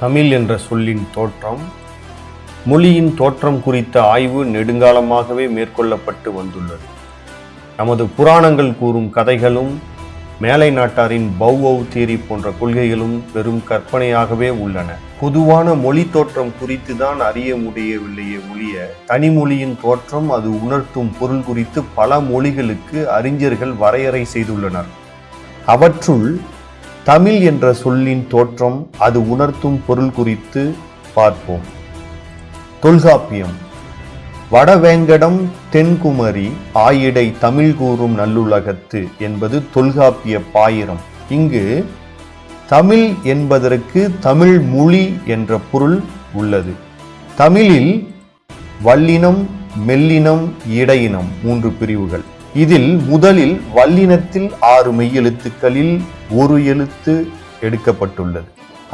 தமிழ் என்ற சொல்லின் தோற்றம் மொழியின் தோற்றம் குறித்த ஆய்வு நெடுங்காலமாகவே மேற்கொள்ளப்பட்டு வந்துள்ளது. நமது புராணங்கள் கூறும் கதைகளும் மேலை நாட்டாரின் பௌவௌ தேரி போன்ற கொள்கைகளும் பெரும் கற்பனையாகவே உள்ளன. பொதுவான மொழி தோற்றம் குறித்து தான் அறிய முடியவில்லையே ஒழிய தனிமொழியின் தோற்றம் அது உணர்த்தும் பொருள் குறித்து பல மொழிகளுக்கு அறிஞர்கள் வரையறை செய்துள்ளனர். அவற்றுள் தமிழ் என்ற சொல்லின் தோற்றம் அது உணர்த்தும் பொருள் குறித்து பார்ப்போம். தொல்காப்பியம். வடவேங்கடம் தென்குமரி ஆயிடை தமிழ் கூறும் நல்லுலகத்து என்பது தொல்காப்பிய பாயிரம். இங்கு தமிழ் என்பதற்கு தமிழ் மொழி என்ற பொருள் உள்ளது. தமிழில் வல்லினம் மெல்லினம் இடையினம் மூன்று பிரிவுகள். இதில் முதலில் வல்லினத்தில் ஆறு மெய்யெழுத்துக்களில் ஒரு எழுத்து எடுக்கப்பட்டுள்ளது.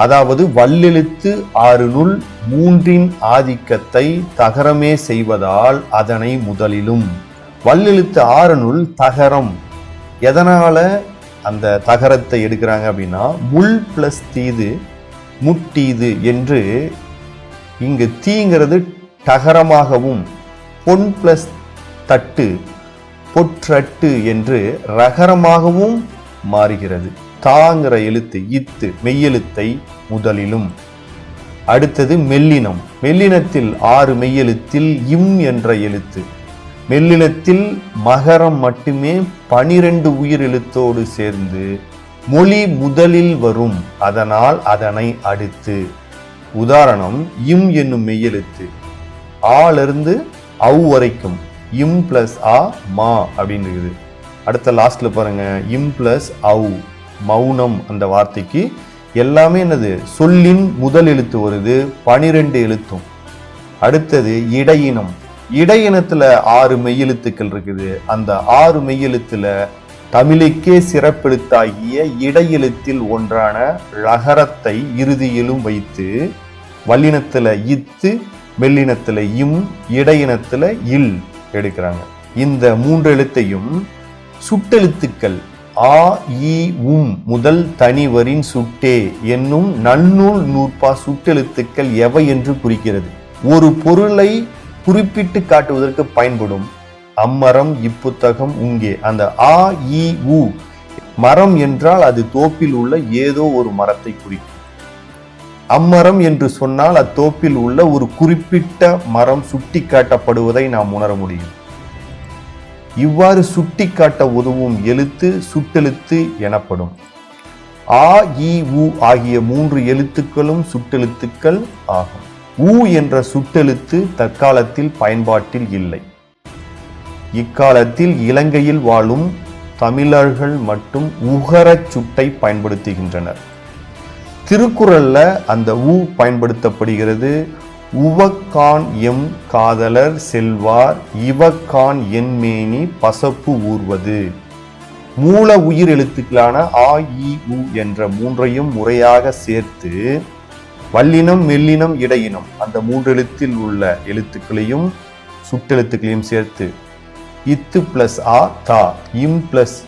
அதாவது வல்லெழுத்து ஆறு நுள் மூன்றின் ஆதிக்கத்தை தகரமே செய்வதால் அதனை முதலிலும். வல்லெழுத்து ஆறு நுள் தகரம். எதனால அந்த தகரத்தை எடுக்கிறாங்க அப்படின்னா முள் பிளஸ் தீது முட்டீது என்று இங்கு தீங்கிறது டகரமாகவும் பொன் பிளஸ் தட்டு பொற்றட்டு என்று ரகரமாகவும் மாறுகிறது. தாங்கிற எழுத்து இத்து மெய்யெழுத்தை முதலிலும். அடுத்தது மெல்லினம். மெல்லினத்தில் ஆறு மெய்யெழுத்தில் இம் என்ற எழுத்து. மெல்லினத்தில் மகரம் மட்டுமே பனிரெண்டு உயிர் எழுத்தோடு சேர்ந்து மொழி முதலில் வரும். அதனால் அதனை அடுத்து. உதாரணம் இம் என்னும் மெய்யெழுத்து. ஆலிருந்து அவ் வரைக்கும். இம் பிளஸ் ஆ மா அப்படின்னு இருக்குது அடுத்த லாஸ்ட்ல பாருங்க இம் பிளஸ் அவு மௌனம் அந்த வார்த்தைக்கு எல்லாமே என்னது? சொல்லின் முதல் எழுத்து வருது பனிரெண்டு எழுத்தும். அடுத்தது இடையினம். இடையினத்துல ஆறு மெய்யெழுத்துக்கள் இருக்குது. அந்த ஆறு மெய்யெழுத்துல தமிழுக்கே சிறப்பெழுத்தாகிய இடையெழுத்தில் ஒன்றான ழகரத்தை இறுதியிலும் வைத்து வல்லினத்துல இத்து மெல்லினத்துல இம் இடையினத்துல இல். எடுக்கிறாங்க இந்த மூன்று எழுத்தையும் சுட்டெழுத்துக்கள் ஆ இ உம் முதல் தனிவரின் சுட்டே என்னும் நன்னூல் நூற்பா சுட்டெழுத்துக்கள் எவை என்று குறிக்கிறது. ஒரு பொருளை குறிப்பிட்டு காட்டுவதற்கு பயன்படும். அம்மரம் இப்புத்தகம் உங்கே. அந்த ஆ இ உ. மரம் என்றால் அது தோப்பில் உள்ள ஏதோ ஒரு மரத்தை குறிக்கும். அம்மரம் என்று சொன்னால் அத்தோப்பில் உள்ள ஒரு குறிப்பிட்ட மரம் சுட்டி காட்டப்படுவதை நாம் உணர முடியும். இவ்வாறு சுட்டி காட்ட உதவும் எழுத்து சுட்டெழுத்து எனப்படும். ஆ இ உ ஆகிய மூன்று எழுத்துக்களும் சுட்டெழுத்துக்கள் ஆகும். உ என்ற சுட்டெழுத்து தற்காலத்தில் பயன்பாட்டில் இல்லை. இக்காலத்தில் இலங்கையில் வாழும் தமிழர்கள் மட்டும் உகரச் சுட்டை பயன்படுத்துகின்றனர். திருக்குறளில் அந்த உ பயன்படுத்தப்படுகிறது. உவக்கான் எம் காதலர் செல்வார் இவக்கான் என் மேனி பசப்பு ஊர்வது. மூல உயிர் எழுத்துக்களான ஆ இ உ என்ற மூன்றையும் முறையாக சேர்த்து வல்லினம் மெல்லினம் இடையினம் அந்த மூன்று எழுத்தில் உள்ள எழுத்துக்களையும் சுட்டெழுத்துக்களையும் சேர்த்து இத்து பிளஸ் ஆ தா இம் பிளஸ்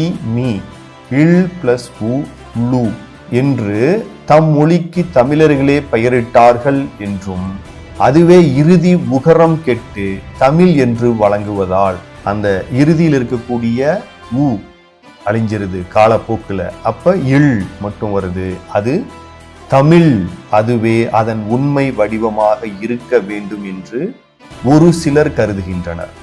இ மீ இல் பிளஸ் உ லு என்று தம் மொழிக்கு தமிழர்களே பெயரிட்டார்கள் என்றும் அதுவே இறுதி உகரம் கெட்டு தமிழ் என்று வழங்குவதால் அந்த இறுதியில் இருக்கக்கூடிய உ அழிஞ்சிருது காலப்போக்கில். அப்ப இல் மட்டும் வருது. அது தமிழ். அதுவே அதன் உண்மை வடிவமாக இருக்க வேண்டும் என்று ஒரு சிலர் கருதுகின்றனர்.